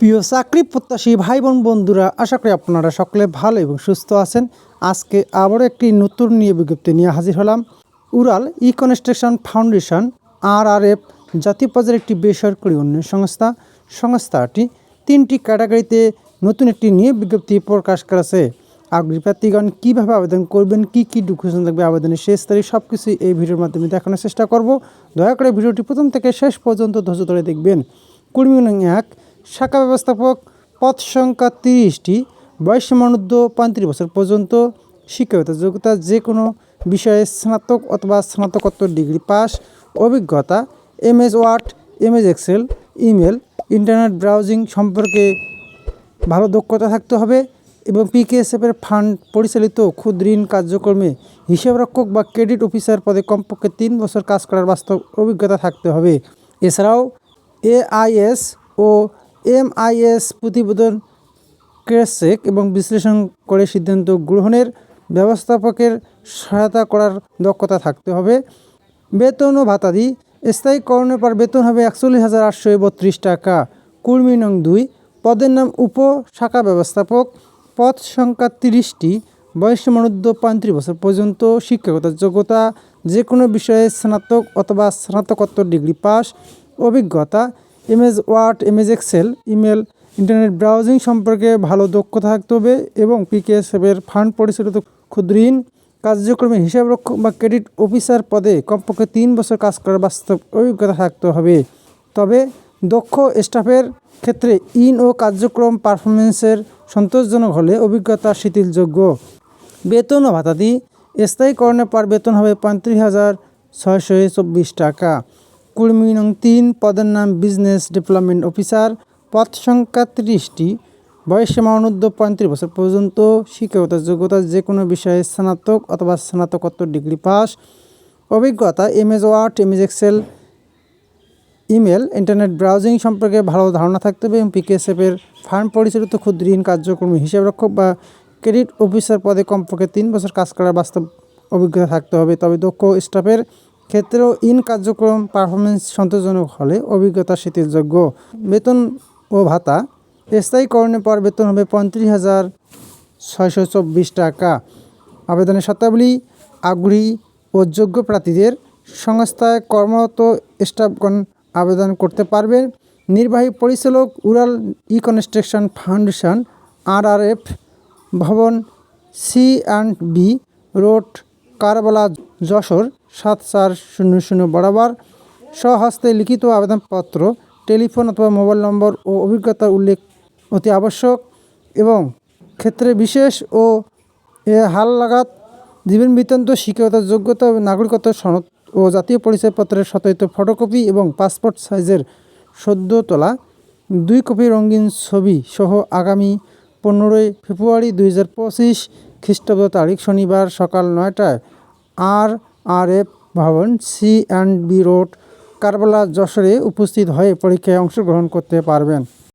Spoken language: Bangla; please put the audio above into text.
প্রিয় চাকরি প্রত্যাশী ভাই বোন বন্ধুরা, আশা করি আপনারা সকলে ভালো এবং সুস্থ আছেন। আজকে আবারও একটি নতুন নিয়ে বিজ্ঞপ্তি নিয়ে হাজির হলাম। উড়াল ই construction foundation R R F জাতীয় পর্যায়ের একটি বেসরকারি উন্নয়ন সংস্থা। সংস্থাটি তিনটি ক্যাটাগরিতে নতুন একটি নিয়ে বিজ্ঞপ্তি প্রকাশ করেছে। আগ্রহী প্রার্থীগণ, কীভাবে আবেদন করবেন, কী কী ডকুমেন্ট লাগবে, আবেদনের শেষ তারিখ সব কিছুই এই ভিডিওর মাধ্যমে দেখানোর চেষ্টা করব। দয়া করে ভিডিওটি প্রথম থেকে শেষ পর্যন্ত ধৈর্য ধরে দেখবেন। কর্মী এক শাখা ব্যবস্থাপক পদ সংখ্যা তিরিশটি, বয়স সীমানুদ্ধ পঁয়ত্রিশ বছর পর্যন্ত শিক্ষাগত যোগ্যতা যে কোনো বিষয়ে স্নাতক অথবা স্নাতকোত্তর ডিগ্রি পাস, অভিজ্ঞতা M S word M S excel, email, internet browsing সম্পর্কে ভালো দক্ষতা থাকতে হবে এবং পিকেএসএফের ফান্ড পরিচালিত ক্ষুদ্র ঋণ কার্যক্রমে হিসাবরক্ষক বা ক্রেডিট অফিসার পদে কমপক্ষে তিন বছর কাজ করার বাস্তব অভিজ্ঞতা থাকতে হবে। এছাড়াও এআইএস ও এমআইএস প্রতিবেদন ক্রেস চেক এবং বিশ্লেষণ করে সিদ্ধান্ত গ্রহণের ব্যবস্থাপকের সহায়তা করার দক্ষতা থাকতে হবে। বেতন ও ভাতাদি স্থায়ীকরণের পর বেতন হবে একচল্লিশ হাজার আটশো বত্রিশ টাকা। কর্মী নং দুই। পদের নাম উপ শাখা ব্যবস্থাপক। পদ সংখ্যা তিরিশটি। বয়স সীমানুদ্ধ পঁয়ত্রিশ বছর পর্যন্ত। শিক্ষাগত যোগ্যতা যে কোনো বিষয়ে স্নাতক অথবা স্নাতকোত্তর ডিগ্রি পাস। অভিজ্ঞতা MS word MS excel email internet browsing সম্পর্কে ভালো দক্ষতা থাকতে হবে এবং পিকেএসএফের ফান্ড পরিচালিত ক্ষুদ্র ঋণ, কার্যক্রমে হিসাবরক্ষক বা ক্রেডিট অফিসার পদে কমপক্ষে তিন বছর কাজ করার বাস্তব অভিজ্ঞতা থাকতে হবে। তবে দক্ষ স্টাফের ক্ষেত্রে ইন ও কার্যক্রম পারফরমেন্সের সন্তোষজনক হলে অভিজ্ঞতা শিথিলযোগ্য। বেতন ও ভাতাদি, স্থায়ীকরণের পর বেতন হবে পঁয়ত্রিশ হাজার ছয়শো চব্বিশ টাকা। কর্মী নং তিন, পদের নাম বিজনেস ডেভেলপমেন্ট অফিসার পদ সংখ্যা ত্রিশটি। বয়স সীমা পঁয়ত্রিশ বছর পর্যন্ত শিক্ষাগত যোগ্যতা যে কোনো বিষয়ে স্নাতক অথবা স্নাতকোত্তর ডিগ্রি পাস। অভিজ্ঞতা MS word MS excel email internet browsing সম্পর্কে ভালো ধারণা থাকতে হবে এবং পিকেএসএফের ফান্ড পরিচালিত ক্ষুদ্র ঋণ কার্যক্রমে হিসাবরক্ষক বা ক্রেডিট অফিসার পদে কমপক্ষে তিন বছর কাজ করার বাস্তব অভিজ্ঞতা থাকতে হবে। তবে দক্ষ স্টাফের ক্ষেত্রেও ইন কার্যক্রম পারফরমেন্স সন্তোষজনক হলে অভিজ্ঞতা শিথিলযোগ্য বেতন ও ভাতা। স্থায়ীকরণের পর বেতন হবে পঁয়ত্রিশ হাজার ছয়শো চব্বিশ টাকা। আবেদনের শর্তাবলী আগ্রহী ও যোগ্য প্রার্থীদের সংস্থায় কর্মরত স্টাফগণ আবেদন করতে পারবেন। নির্বাহী পরিচালক উড়াল ই কনস্ট্রাকশন ফাউন্ডেশন এফ ভবন, C and B road, Karbala, Jessore. সাত চার শূন্য শূন্য বরাবর স্বহস্তে লিখিত আবেদনপত্র, টেলিফোন অথবা মোবাইল নম্বর ও অভিজ্ঞতা উল্লেখ অতি আবশ্যক এবং ক্ষেত্রে বিশেষ ও এ হাল লাগাত জীবন বৃত্তান্ত শিক্ষকতার যোগ্যতা, নাগরিকত্ব, সনদ ও জাতীয় পরিচয়পত্রের সত্যায়িত ফটোকপি এবং পাসপোর্ট সাইজের সদ্য তোলা দুই কপি রঙিন ছবি সহ আগামী পনেরোই ফেব্রুয়ারি দুই হাজার পঁচিশ খ্রিস্টাব্দ তারিখ শনিবার সকাল নয়টায়। আর আর এফ ভবন, C and B road, Karbala যশোরে উপস্থিত হয়ে পরীক্ষায় অংশগ্রহণ করতে পারবেন।